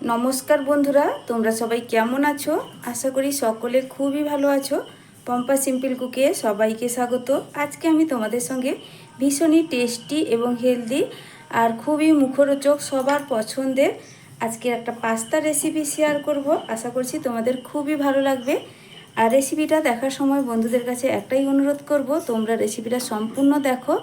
নমস্কার বন্ধুরা, তোমরা সবাই কেমন আছো? আশা করি সকলে খুবই ভালো আছো। পম্পা সিম্পল কুকে সবাইকে স্বাগত। আজকে আমি তোমাদের সঙ্গে ভীষণই টেস্টি এবং হেলদি আর খুবই মুখরোচক সবার পছন্দের আজকে একটা পাস্তা রেসিপি শেয়ার করব। আশা করছি তোমাদের খুবই ভালো লাগবে। আর রেসিপিটা দেখার সময় বন্ধুদের কাছে একটাই অনুরোধ করব, তোমরা রেসিপিটা সম্পূর্ণ দেখো।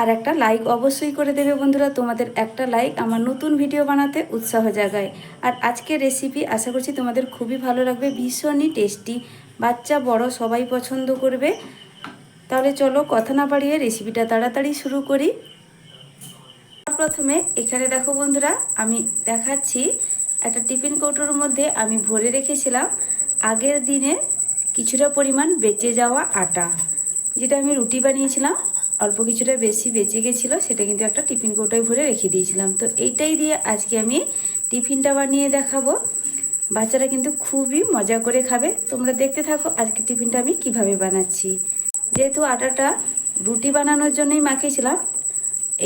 আর একটা লাইক অবশ্যই করে দেবে বন্ধুরা। তোমাদের একটা লাইক আমার নতুন ভিডিও বানাতে উৎসাহ জাগায়। আর আজকের রেসিপি আশা করছি তোমাদের খুবই ভালো লাগবে, ভীষণই টেস্টি বাচ্চা, বড়, সবাই পছন্দ করবে। তাহলে চলো কথা না বাড়িয়ে রেসিপিটা তাড়াতাড়ি শুরু করি। প্রথমে এখানে দেখো বন্ধুরা, আমি দেখাচ্ছি একটা টিফিন কৌটোর মধ্যে আমি ভরে রেখেছিলাম। আগের দিনে কিছুটা পরিমাণ বেঁচে যাওয়া আটা, যেটা আমি রুটি বানিয়েছিলাম। অল্প কিছুটা বেশি বেঁচে গেছিল, সেটা কিন্তু একটা টিফিন কৌটায় ভরে রেখে দিয়েছিলাম। তো এইটাই দিয়ে আজকে আমি টিফিনটা বানিয়ে দেখাবো। বাচ্চারা কিন্তু খুবই মজা করে খাবে। তোমরা দেখতে থাকো আজকে টিফিনটা আমি কীভাবে বানাচ্ছি। যেহেতু আটাটা রুটি বানানোর জন্যই মাখিয়েছিলাম,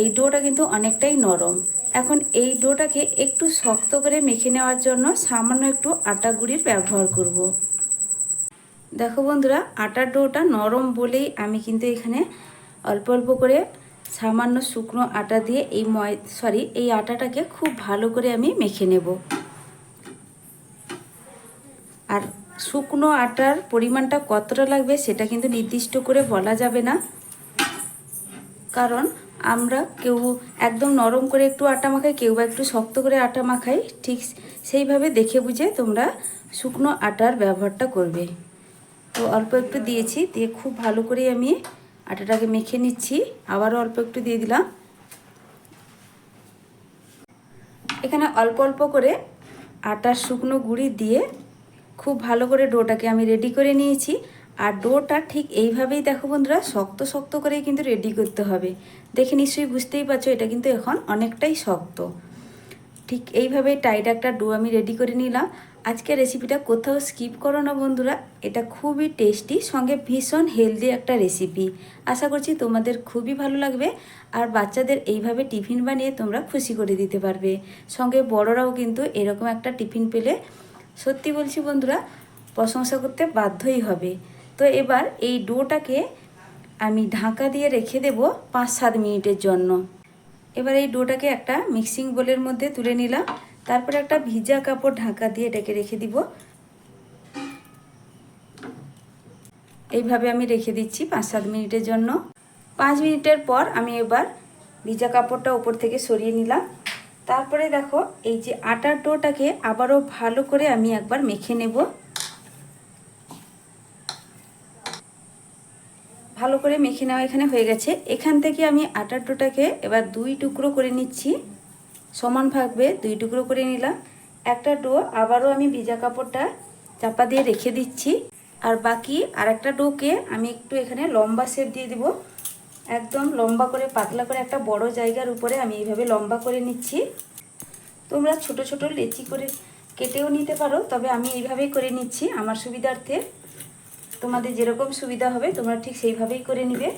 এই ডোটা কিন্তু অনেকটাই নরম। এখন এই ডোটাকে একটু শক্ত করে মেখে নেওয়ার জন্য সামান্য একটু আটা গুঁড়ির ব্যবহার করব। দেখো বন্ধুরা, আটার ডোটা নরম বলেই আমি কিন্তু এখানে অল্প অল্প করে সামান্য শুকনো আটা দিয়ে এই ময় সরি এই আটাটাকে খুব ভালো করে আমি মেখে নেব। আর শুকনো আটার পরিমাণটা কতটা লাগবে সেটা কিন্তু নির্দিষ্ট করে বলা যাবে না। কারণ আমরা কেউ একদম নরম করে একটু আটা মাখাই, কেউ বা একটু শক্ত করে আটা মাখাই, ঠিক সেইভাবে দেখে বুঝে তোমরা শুকনো আটার ব্যবহারটা করবে। তো অল্প একটু দিয়েছি, দিয়ে খুব ভালো করে আমি আটাটাকে মেখে নিচ্ছি। আবারও অল্প একটু দিয়ে দিলাম। এখানে অল্প অল্প করে আটার শুকনো গুঁড়ি দিয়ে খুব ভালো করে ডোটাকে আমি রেডি করে নিয়েছি। আর ডোটা ঠিক এইভাবেই দেখো বন্ধুরা, শক্ত শক্ত করেই কিন্তু রেডি করতে হবে। দেখে নিশ্চয়ই বুঝতেই পারছ, এটা কিন্তু এখন অনেকটাই শক্ত। ঠিক এইভাবে টাইট একটা ডো আমি রেডি করে নিলাম। আজকে রেসিপিটা কোথাও স্কিপ করো না বন্ধুরা, এটা খুবই টেস্টি সঙ্গে ভীষণ হেলদি একটা রেসিপি আশা করছি তোমাদের খুবই ভালো লাগবে, আর বাচ্চাদের এইভাবে টিফিন বানিয়ে তোমরা খুশি করে দিতে পারবে। সঙ্গে বড়রাও কিন্তু এরকম একটা টিফিন পেলে, সত্যি বলছি বন্ধুরা, প্রশংসা করতে বাধ্যই হবে। তো এবার এই ডোটাকে আমি ঢাকা দিয়ে রেখে দেব পাঁচ সাত মিনিটের জন্য। এবার এই ডোটাকে একটা মিক্সিং বোলের মধ্যে তুলে নিলাম। তারপরে একটা ভিজা কাপড় ঢাকা দিয়ে এটাকে রেখে দিব। এইভাবে আমি রেখে দিচ্ছি পাঁচ সাত মিনিটের জন্য। পাঁচ মিনিটের পর আমি এবার ভিজা কাপড়টা উপর থেকে সরিয়ে নিলাম। তারপরে দেখো, এই যে আটার ডোটাকে আবারও ভালো করে আমি একবার মেখে নেব। ভালো করে মেখে নেওয়া এখানে হয়ে গেছে। এখান থেকে আমি আটার ডোটাকে এবার দুই টুকরো করে নিচ্ছি। সমান ভাগবে দুই টুকরো করে নিলাম। একটা ডো আবারও আমি ভিজা কাপড়টা চাপা দিয়ে রেখে দিচ্ছি। আর বাকি আর একটা ডোকে আমি একটু এখানে লম্বা শেপ দিয়ে দিব। একদম লম্বা করে, পাতলা করে একটা বড় জায়গার উপরে আমি এইভাবে লম্বা করে নিচ্ছি। তোমরা ছোট ছোট লেচি করে কেটেও নিতে পারো, তবে আমি এইভাবেই করে নিচ্ছি আমার সুবিধার্থে। তোমাদের যেরকম সুবিধা হবে, তোমরা ঠিক সেইভাবেই করে নিবে।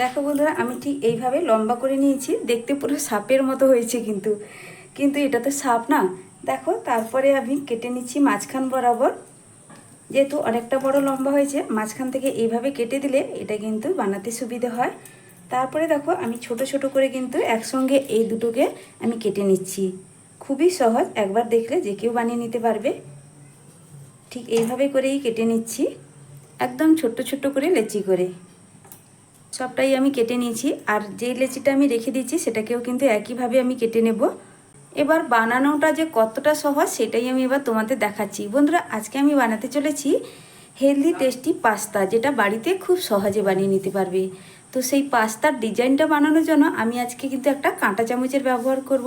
দেখো বন্ধুরা, আমি ঠিক এইভাবে লম্বা করে নিয়েছি, দেখতে পুরো সাপের মতো হয়েছে কিন্তু। কিন্তু এটা তো সাপ না। দেখো, তারপরে আমি কেটে নিচ্ছি মাঝখান বরাবর। যেহেতু অনেকটা বড় লম্বা হয়েছে, মাঝখান থেকে এইভাবে কেটে দিলে এটা কিন্তু বানাতে সুবিধে হয়। তারপরে দেখো, আমি ছোট ছোট করে কিন্তু একসঙ্গে এই দুটোকে আমি কেটে নিচ্ছি। খুবই সহজ, একবার দেখলে যে কেউ বানিয়ে নিতে পারবে। ঠিক এইভাবে করেই কেটে নিচ্ছি। একদম ছোট্ট ছোট্ট করে লেচি করে। সবটাই আমি কেটে নিয়েছি, আর যে লেচিটা আমি রেখে দিয়েছি সেটাকেও কিন্তু একইভাবে আমি কেটে নেব। এবার বানানোটা যে কতটা সহজ সেটাই আমি এবার তোমাদের দেখাচ্ছি। বন্ধুরা, আজকে আমি বানাতে চলেছি হেলদি, টেস্টি পাস্তা, যেটা বাড়িতে খুব সহজে বানিয়ে নিতে পারবে। তো সেই পাস্তার ডিজাইনটা বানানোর জন্য আমি আজকে কিন্তু একটা কাঁটা চামচের ব্যবহার করব।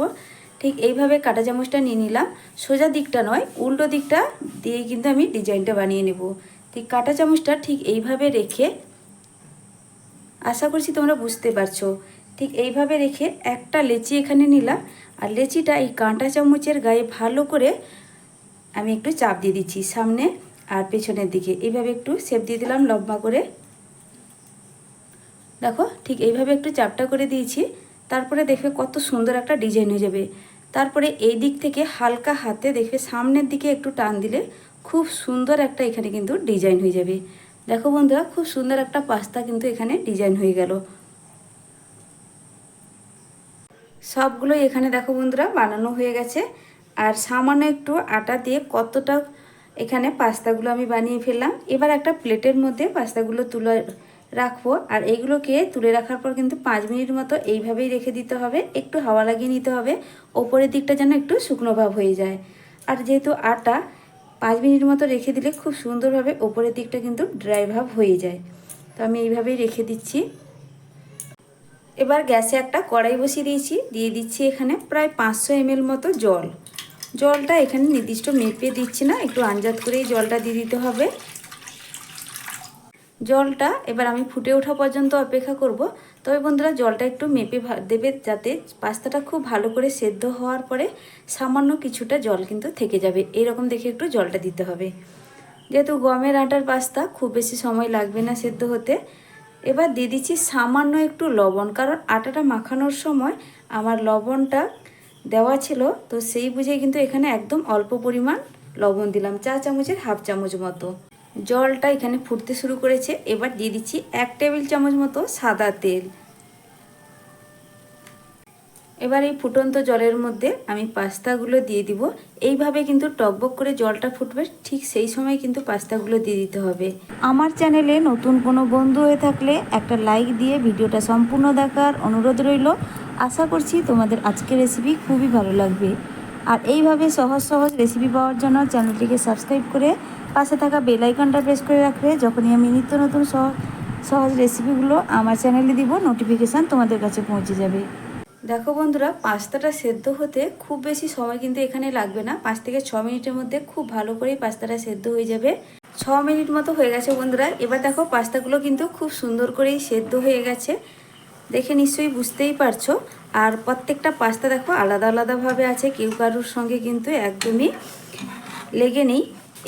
ঠিক এইভাবে কাঁটা চামচটা নিয়ে নিলাম। সোজা দিকটা নয়, উল্টো দিকটা দিয়ে কিন্তু আমি ডিজাইনটা বানিয়ে নেব। ঠিক কাঁটা চামচটা ঠিক এইভাবে রেখে আশা করছি তোমরা বুঝতে পারছ। ঠিক এইভাবে রেখে একটা লেচি এখানে নিলাম। আর লেচিটা এই কাঁটা চামচের গায়ে ভালো করে আমি একটু চাপ দিয়ে দিচ্ছি সামনে আর পেছনের দিকে। এইভাবে একটু সেপ দিয়ে দিলাম লম্বা করে। দেখো, ঠিক এইভাবে একটু চাপটা করে দিয়েছি। তারপরে দেখবে কত সুন্দর একটা ডিজাইন হয়ে যাবে। তারপরে এই দিক থেকে হালকা হাতে দেখবে সামনের দিকে একটু টান দিলে খুব সুন্দর একটা এখানে কিন্তু ডিজাইন হয়ে যাবে। দেখো বন্ধুরা, খুব সুন্দর একটা পাস্তা কিন্তু এখানে ডিজাইন হয়ে গেল। সবগুলো এখানে দেখো বন্ধুরা, বানানো হয়ে গেছে। আর সামান্য একটু আটা দিয়ে কতটা এখানে পাস্তাগুলো আমি বানিয়ে ফেললাম। এবার একটা প্লেটের মধ্যে পাস্তাগুলো তুলে রাখব। আর এইগুলোকে তুলে রাখার পর কিন্তু পাঁচ মিনিট মতো এইভাবেই রেখে দিতে হবে। একটু হাওয়া লাগিয়ে নিতে হবে। ওপরের দিকটা যেন একটু শুকনো ভাব হয়ে যায়। আর যেহেতু আটা পাঁচ মিনিট মতো রেখে দিলে খুব সুন্দরভাবে ওপরের দিকটা কিন্তু ড্রাই ভাব হয়ে যায়। তো আমি এইভাবেই রেখে দিচ্ছি। এবার গ্যাসে একটা কড়াই বসিয়ে দিয়েছি। দিয়ে দিচ্ছি এখানে প্রায় পাঁচশো এমএল মতো জল। জলটা এখানে নির্দিষ্ট মেপে দিচ্ছি না, একটু আঞ্জাত করেই জলটা দিয়ে দিতে হবে। জলটা এবার আমি ফুটে ওঠা পর্যন্ত অপেক্ষা করব। তবে বন্ধুরা, জলটা একটু মেপে দেবে যাতে পাস্তাটা খুব ভালো করে সেদ্ধ হওয়ার পরে সামান্য কিছুটা জল কিন্তু থেকে যাবে। এরকম দেখে একটু জলটা দিতে হবে। যেহেতু গমের আটার পাস্তা, খুব বেশি সময় লাগবে না সেদ্ধ হতে। এবার দিয়ে দিচ্ছি সামান্য একটু লবণ, কারণ আটাটা মাখানোর সময় আমার লবণটা দেওয়া ছিল, তো সেই বুঝে কিন্তু এখানে একদম অল্প পরিমাণ লবণ দিলাম, চা চামচের হাফ চামচ মতো। জলটা এখানে ফুটতে শুরু করেছে। এবার দিয়ে দিচ্ছি এক টেবিল চামচ মতো সাদা তেল। এবার এই ফুটন্ত জলের মধ্যে আমি পাস্তাগুলো দিয়ে দিব। এইভাবে কিন্তু টকবক করে জলটা ফুটবে, ঠিক সেই সময় কিন্তু পাস্তাগুলো দিয়ে দিতে হবে। আমার চ্যানেলে নতুন কোনো বন্ধু হয়ে থাকলে একটা লাইক দিয়ে ভিডিওটা সম্পূর্ণ দেখার অনুরোধ রইল। আশা করছি তোমাদের আজকের রেসিপি খুবই ভালো লাগবে। আর এইভাবে সহজ সহজ রেসিপি পাওয়ার জন্য চ্যানেলটিকে সাবস্ক্রাইব করে পাশে থাকা বেল আইকনটা প্রেস করে রাখবে। যখনই আমি নিত্য নতুন সহজ সহজ রেসিপিগুলো আমার চ্যানেলে দিব নোটিফিকেশান তোমাদের কাছে পৌঁছে যাবে। দেখো বন্ধুরা, পাস্তাটা সেদ্ধ হতে খুব বেশি সময় কিন্তু এখানে লাগবে না। পাঁচ থেকে ছ মিনিটের মধ্যে খুব ভালো করেই পাস্তাটা সেদ্ধ হয়ে যাবে। ছ মিনিট মতো হয়ে গেছে বন্ধুরা। এবার দেখো পাস্তাগুলো কিন্তু খুব সুন্দর করেই সেদ্ধ হয়ে গেছে। দেখে নিশ্চয়ই বুঝতেই পারছ। আর প্রত্যেকটা পাস্তা দেখো আলাদা আলাদাভাবে আছে, কেউ কারুর সঙ্গে কিন্তু একদমই লেগে নেই।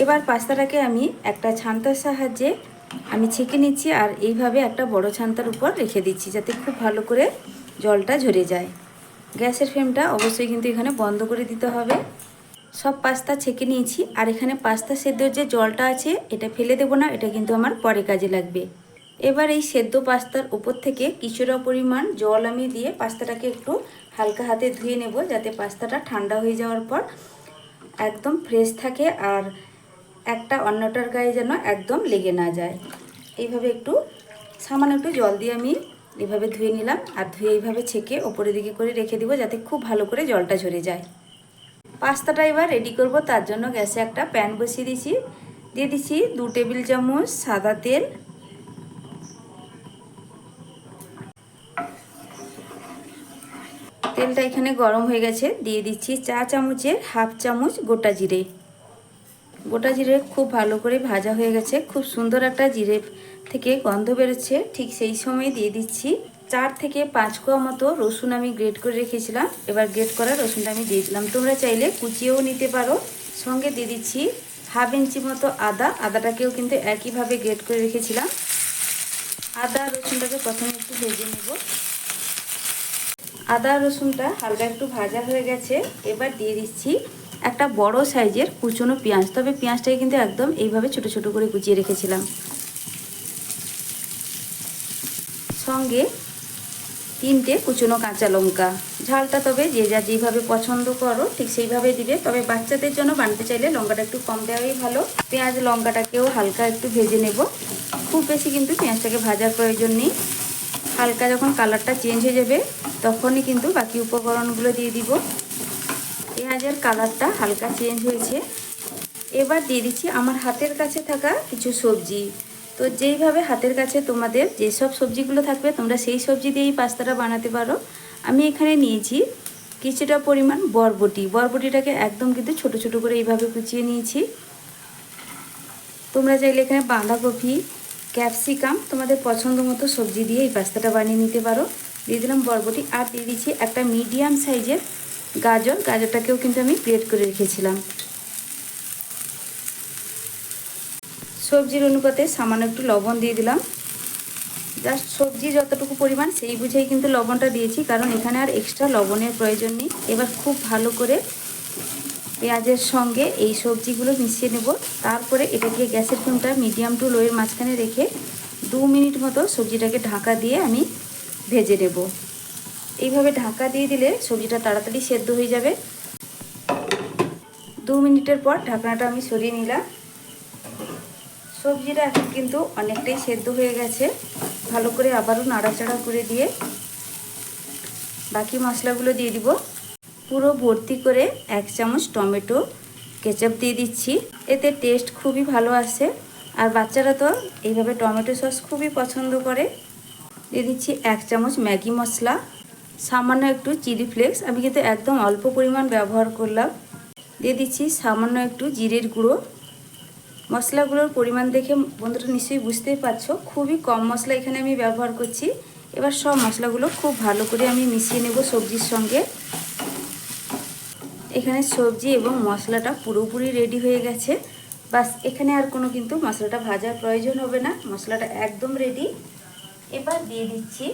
এবার পাস্তাটাকে আমি একটা ছান্তার সাহায্যে আমি ছেঁকে নিচ্ছি আর এইভাবে একটা বড় ছান্তার উপর রেখে দিচ্ছি যাতে খুব ভালো করে জলটা ঝরে যায়। গ্যাসের ফ্লেমটা অবশ্যই কিন্তু এখানে বন্ধ করে দিতে হবে। সব পাস্তা ছেঁকে নিয়েছি আর এখানে পাস্তা সেদ্ধর যে জলটা আছে, এটা ফেলে দেবো না, এটা কিন্তু আমার পরে কাজে লাগবে। এবার এই সেদ্ধ পাস্তার উপর থেকে কিছুটা পরিমাণ জল আমি দিয়ে পাস্তাটাকে একটু হালকা হাতে ধুয়ে নেব যাতে পাস্তাটা ঠান্ডা হয়ে যাওয়ার পর একদম ফ্রেশ থাকে আর একটা অন্যটার গায়ে যেন একদম লেগে না যায়। এইভাবে একটু সামান্য একটু জল দিয়ে আমি এইভাবে ধুয়ে নিলাম আর ধুয়ে এইভাবে ছেঁকে ওপরের দিকে করে রেখে দিব যাতে খুব ভালো করে জলটা ঝরে যায়। পাস্তাটা এবার রেডি করব, তার জন্য গ্যাসে একটা প্যান বসিয়ে দিয়েছি। দিয়ে দিচ্ছি দু টেবিল চামচ সাদা তেল তেলটা এখানে গরম হয়ে গেছে, দিয়ে দিচ্ছি চা চামচের হাফ চামচ গোটা জিরে। গোটা জিরে খুব ভালো করে ভাজা হয়ে গেছে, খুব সুন্দর একটা জিরে থেকে গন্ধ বেরোচ্ছে। ঠিক সেই সময় দিয়ে দিচ্ছি চার থেকে পাঁচ কোয়া মতো রসুন আমি গ্রেট করে রেখেছিলাম, এবার গ্রেট করা রসুনটা আমি দিয়ে দিলাম। তোমরা চাইলে কুচিয়েও নিতে পারো। সঙ্গে দিয়ে দিচ্ছি হাফ ইঞ্চি মতো আদা, আদাটাকেও কিন্তু একইভাবে গ্রেট করে রেখেছিলাম। আদা রসুনটাকে প্রথমে একটু ভেজে নেব। আদা রসুনটা হালকা একটু ভাজা হয়ে গেছে, এবার দিয়ে দিচ্ছি একটা বড় সাইজের কুচনো পেঁয়াজ। তবে পেঁয়াজটাকে কিন্তু একদম এইভাবে ছোট ছোট করে কুচিয়ে রেখেছিলাম। সঙ্গে তিনটে কুচনো কাঁচা লঙ্কা। ঝালটা তবে যে যা যেভাবে পছন্দ করো ঠিক সেইভাবে দিবে। তবে বাচ্চাদের জন্য বানাতে চাইলে লঙ্কাটা একটু কম দেওয়াই ভালো। পেঁয়াজ লঙ্কাটাকেও হালকা একটু ভেজে নেব। খুব বেশি কিন্তু পেঁয়াজটাকে ভাজার প্রয়োজন নেই। হালকা যখন কালারটা চেঞ্জ হয়ে যাবে তখনই কিন্তু বাকি উপকরণগুলো দিয়ে দিব। পেঁয়াজের কালারটা হালকা চেঞ্জ হয়েছে। এবার দিয়ে দিচ্ছি আমার হাতের কাছে থাকা কিছু সবজি। তো যেইভাবে হাতের কাছে তোমাদের যেসব সবজিগুলো থাকবে, তোমরা সেই সবজি দিয়েই পাস্তাটা বানাতে পারো। আমি এখানে নিয়েছি কিছুটা পরিমাণ বরবটি। বরবটিটাকে একদম কিন্তু ছোট ছোট করে এইভাবে কুচিয়ে নিয়েছি। তোমরা চাইলে এখানে বাঁধাকপি, ক্যাপসিকাম তোমাদের পছন্দ মতো সবজি দিয়ে এই পাস্তাটা বানিয়ে নিতে পারো। দিয়ে দিলাম বরবটি আর দিয়ে দিচ্ছি একটা মিডিয়াম সাইজের গাজর। গাজরটাকেও কিন্তু আমি গ্রেট করে রেখেছিলাম। সবজির অনুপাতে সামান্য একটু লবণ দিয়ে দিলাম। জাস্ট সবজি যতটুকু পরিমাণ সেই বুঝেই কিন্তু লবণটা দিয়েছি, কারণ এখানে আর এক্সট্রা লবণের প্রয়োজন নেই। এবার খুব ভালো করে পেঁয়াজের সঙ্গে এই সবজিগুলো মিশিয়ে নেব। তারপরে এটাকে গ্যাসের ফ্লেমটা মিডিয়াম টু লোয়ের মাঝখানে রেখে দু মিনিট মতো সবজিটাকে ঢাকা দিয়ে আমি ভেজে নেব। এইভাবে ঢাকা দিয়ে দিলে সবজিটা তাড়াতাড়ি সেদ্ধ হয়ে যাবে। দু মিনিটের পর ঢাকনাটা আমি সরিয়ে নিলাম। সবজিটা এখন কিন্তু অনেকটাই সেদ্ধ হয়ে গেছে। ভালো করে আবারও নাড়াচাড়া করে দিয়ে বাকি মশলাগুলো দিয়ে দিব। পুরো ভর্তি করে এক চামচ টমেটো, কেচাপ দিয়ে দিচ্ছি। এতে টেস্ট খুবই ভালো আসে। আর বাচ্চারা তো এইভাবে টমেটো সস খুবই পছন্দ করে। দিয়ে দিচ্ছি এক চামচ ম্যাগি মশলা, সামান্য একটু চিলি ফ্লেক্স। আমি কিন্তু একদম অল্প পরিমাণ ব্যবহার করলাম। দিয়ে দিচ্ছি সামান্য একটু জিরের গুঁড়ো। মশলাগুলোর পরিমাণ দেখে বন্ধুরা নিশ্চয়ই বুঝতেই পারছ, খুবই কম মশলা এখানে আমি ব্যবহার করছি। এবার সব মশলাগুলো খুব ভালো করে আমি মিশিয়ে নেব সবজির সঙ্গে। এখানে সবজি এবং মশলাটা পুরোপুরি রেডি হয়ে গেছে। বাস, এখানে আর কোনো কিন্তু মশলাটা ভাজার প্রয়োজন হবে না। মশলাটা একদম রেডি। এবার দিয়ে দিচ্ছি।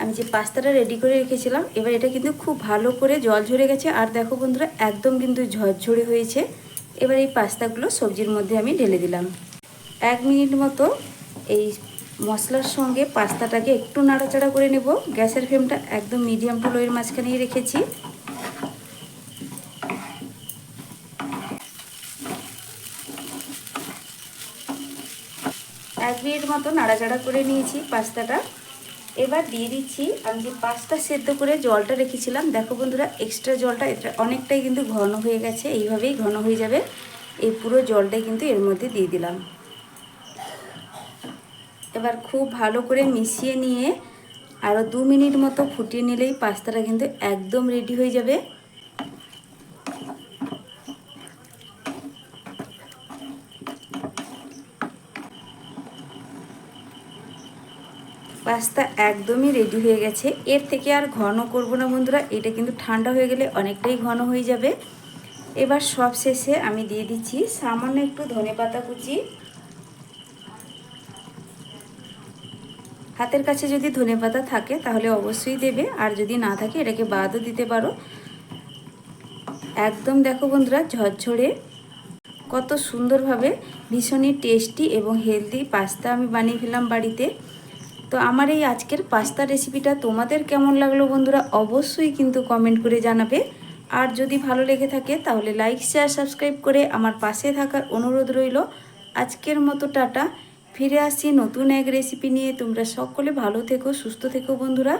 আমি যে পাস্তাটা রেডি করে রেখেছিলাম, এবার এটা কিন্তু খুব ভালো করে জল ঝরে গেছে। আর দেখো বন্ধুরা, একদম কিন্তু ঝরঝরে হয়েছে। এবার এই পাস্তাগুলো সবজির মধ্যে আমি ঢেলে দিলাম। এক মিনিট মতো এই মশলার সঙ্গে পাস্তাটাকে একটু নাড়াচাড়া করে নেব। গ্যাসের ফ্লেমটা একদম মিডিয়াম টু লোয়ের মাঝখানেই রেখেছি। মিনিট মতো নাড়াচাড়া করে নিয়েছি পাস্তাটা। এবার দিয়ে দিচ্ছি, আমি যে পাস্তা সেদ্ধ করে জলটা রেখেছিলাম, দেখো বন্ধুরা এক্সট্রা জলটা, এটা অনেকটাই কিন্তু ঘন হয়ে গেছে, এইভাবেই ঘন হয়ে যাবে। এই পুরো জলটাই কিন্তু এর মধ্যে দিয়ে দিলাম। এবার খুব ভালো করে মিশিয়ে নিয়ে আরও দু মিনিট মতো ফুটিয়ে নিলেই পাস্তাটা কিন্তু একদম রেডি হয়ে যাবে। পাস্তা একদমই রেডি হয়ে গেছে। এর থেকে আর ঘন করব না বন্ধুরা, এটা কিন্তু ঠান্ডা হয়ে গেলে অনেকটাই ঘন হয়ে যাবে। এবার সব শেষে আমি দিয়ে দিচ্ছি সামান্য একটু ধনে পাতা কুচি। হাতের কাছে যদি ধনে পাতা থাকে তাহলে অবশ্যই দেবে, আর যদি না থাকে এটাকে বাদও দিতে পারো। একদম দেখো বন্ধুরা, ঝরঝরে। কত সুন্দরভাবে ভীষণই টেস্টি এবং হেলদি পাস্তা আমি বানিয়ে ফেলাম বাড়িতে। তো আমার এই আজকের পাস্তা রেসিপিটা তোমাদের কেমন লাগল বন্ধুরা অবশ্যই কিন্তু কমেন্ট করে জানাবে। আর যদি ভালো লেগে থাকে তাহলে লাইক শেয়ার সাবস্ক্রাইব করে আমার পাশে থাকার অনুরোধ রইল। আজকের মতো টাটা। ফিরে আসি নতুন এক রেসিপি নিয়ে। তোমরা সকলে ভালো থেকো, সুস্থ থেকো বন্ধুরা।